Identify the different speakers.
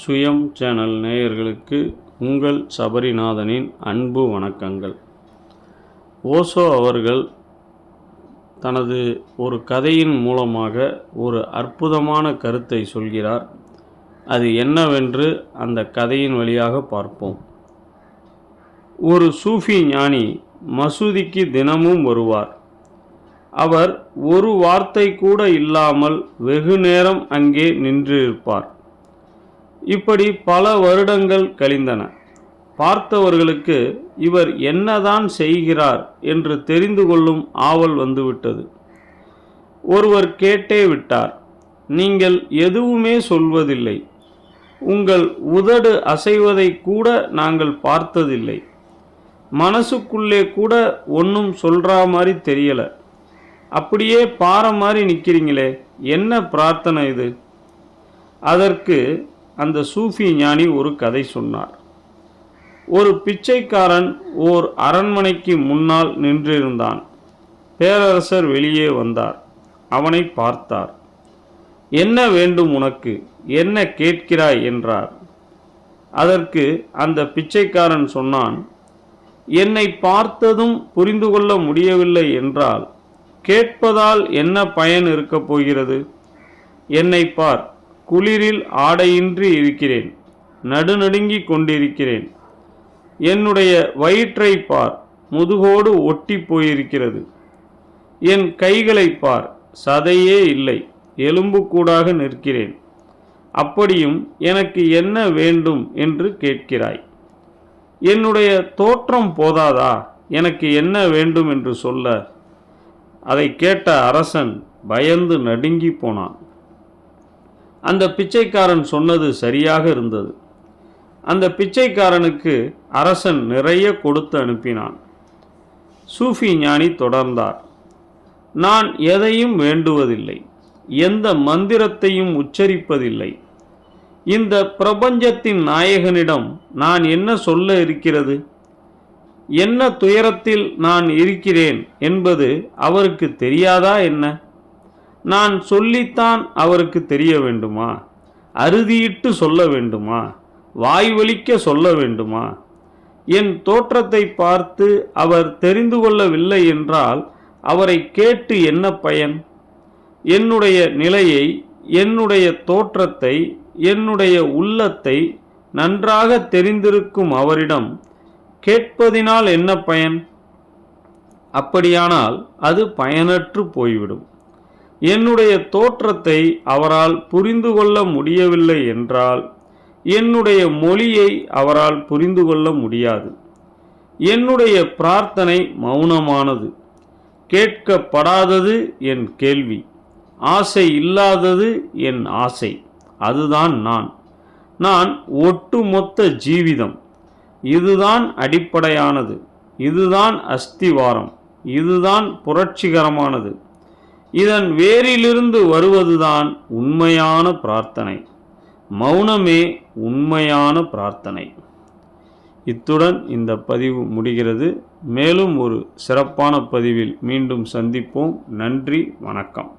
Speaker 1: சுயம் சேனல் நேயர்களுக்கு உங்கள் சபரிநாதனின் அன்பு வணக்கங்கள். ஓசோ அவர்கள் தனது ஒரு கதையின் மூலமாக ஒரு அற்புதமான கருத்தை சொல்கிறார். அது என்னவென்று அந்த கதையின் வழியாக பார்ப்போம். ஒரு சூஃபி ஞானி மசூதிக்கு தினமும் வருவார். அவர் ஒரு வார்த்தை கூட இல்லாமல் வெகு நேரம் அங்கே நின்றிருப்பார். இப்படி பல வருடங்கள் கழிந்தன. பார்த்தவர்களுக்கு இவர் என்னதான் செய்கிறார் என்று தெரிந்து கொள்ளும் ஆவல் வந்துவிட்டது. ஒருவர் கேட்டே விட்டார் நீங்கள் எதுவுமே சொல்வதில்லை. உங்கள் உதடு அசைவதை கூட நாங்கள் பார்த்ததில்லை. மனசுக்குள்ளே கூட ஒன்றும் சொல்கிறா மாதிரி தெரியல. அப்படியே பாறை மாதிரி நிற்கிறீங்களே என்ன பிரார்த்தனை இது? அதற்கு அந்த சூஃபி ஞானி ஒரு கதை சொன்னார். ஒரு பிச்சைக்காரன் ஓர் அரண்மனைக்கு முன்னால் நின்றிருந்தான். பேரரசர் வெளியே வந்தார். அவனை பார்த்தார். என்ன வேண்டும் உனக்கு? என்ன கேட்கிறாய்? என்றார். அதற்கு அந்த பிச்சைக்காரன் சொன்னான் என்னை பார்த்ததும் புரிந்து கொள்ள முடியவில்லை என்றால் கேட்பதால் என்ன பயன் இருக்கப் போகிறது? என்னை பார். குளிரில் ஆடையின்றி இருக்கிறேன். நடுநடுங்கிக் கொண்டிருக்கிறேன். என்னுடைய வயிற்றை பார் முதுகோடு ஒட்டி போயிருக்கிறது. என் கைகளை பார் சதையே இல்லை எலும்புக்கூடாக நிற்கிறேன். அப்படியும் எனக்கு என்ன வேண்டும் என்று கேட்கிறாய். என்னுடைய தோற்றம் போதாதா? எனக்கு என்ன வேண்டும் என்று சொல்ல. அதை கேட்ட அரசன் பயந்து நடுங்கி போனான். அந்த பிச்சைக்காரன் சொன்னது சரியாக இருந்தது. அந்த பிச்சைக்காரனுக்கு அரசன் நிறைய கொடுத்து அனுப்பினான். சூஃபி ஞானி தொடர்ந்தார். நான் எதையும் வேண்டுவதில்லை. எந்த மந்திரத்தையும் உச்சரிப்பதில்லை. இந்த பிரபஞ்சத்தின் நாயகனிடம் நான் என்ன சொல்ல இருக்கிறது? என்ன துயரத்தில் நான் இருக்கிறேன் என்பது அவருக்கு தெரியாதா என்ன? நான் சொல்லித்தான் அவருக்கு தெரிய வேண்டுமா? அறுதியிட்டு சொல்ல வேண்டுமா? வாய்வழிக்க சொல்ல வேண்டுமா? என் தோற்றத்தை பார்த்து அவர் தெரிந்து கொள்ளவில்லை என்றால் அவரை கேட்டு என்ன பயன்? என்னுடைய நிலையை என்னுடைய தோற்றத்தை என்னுடைய உள்ளத்தை நன்றாக தெரிந்திருக்கும் அவரிடம் கேட்பதினால் என்ன பயன்? அப்படியானால் அது பயனற்று போய்விடும். என்னுடைய தோற்றத்தை அவரால் புரிந்து கொள்ள முடியவில்லை என்றால் என்னுடைய மொழியை அவரால் புரிந்து கொள்ள முடியாது. என்னுடைய பிரார்த்தனை மௌனமானது. கேட்கப்படாதது என் கேள்வி. ஆசை இல்லாதது என் ஆசை. அதுதான் நான். நான் ஒட்டுமொத்த ஜீவிதம். இதுதான் அடிப்படையானது. இதுதான் அஸ்திவாரம். இதுதான் புரட்சிகரமானது. இதன் வேரிலிருந்து வருவதுதான் உண்மையான பிரார்த்தனை. மௌனமே உண்மையான பிரார்த்தனை. இத்துடன் இந்த பதிவு முடிகிறது. மேலும் ஒரு சிறப்பான பதிவில் மீண்டும் சந்திப்போம். நன்றி வணக்கம்.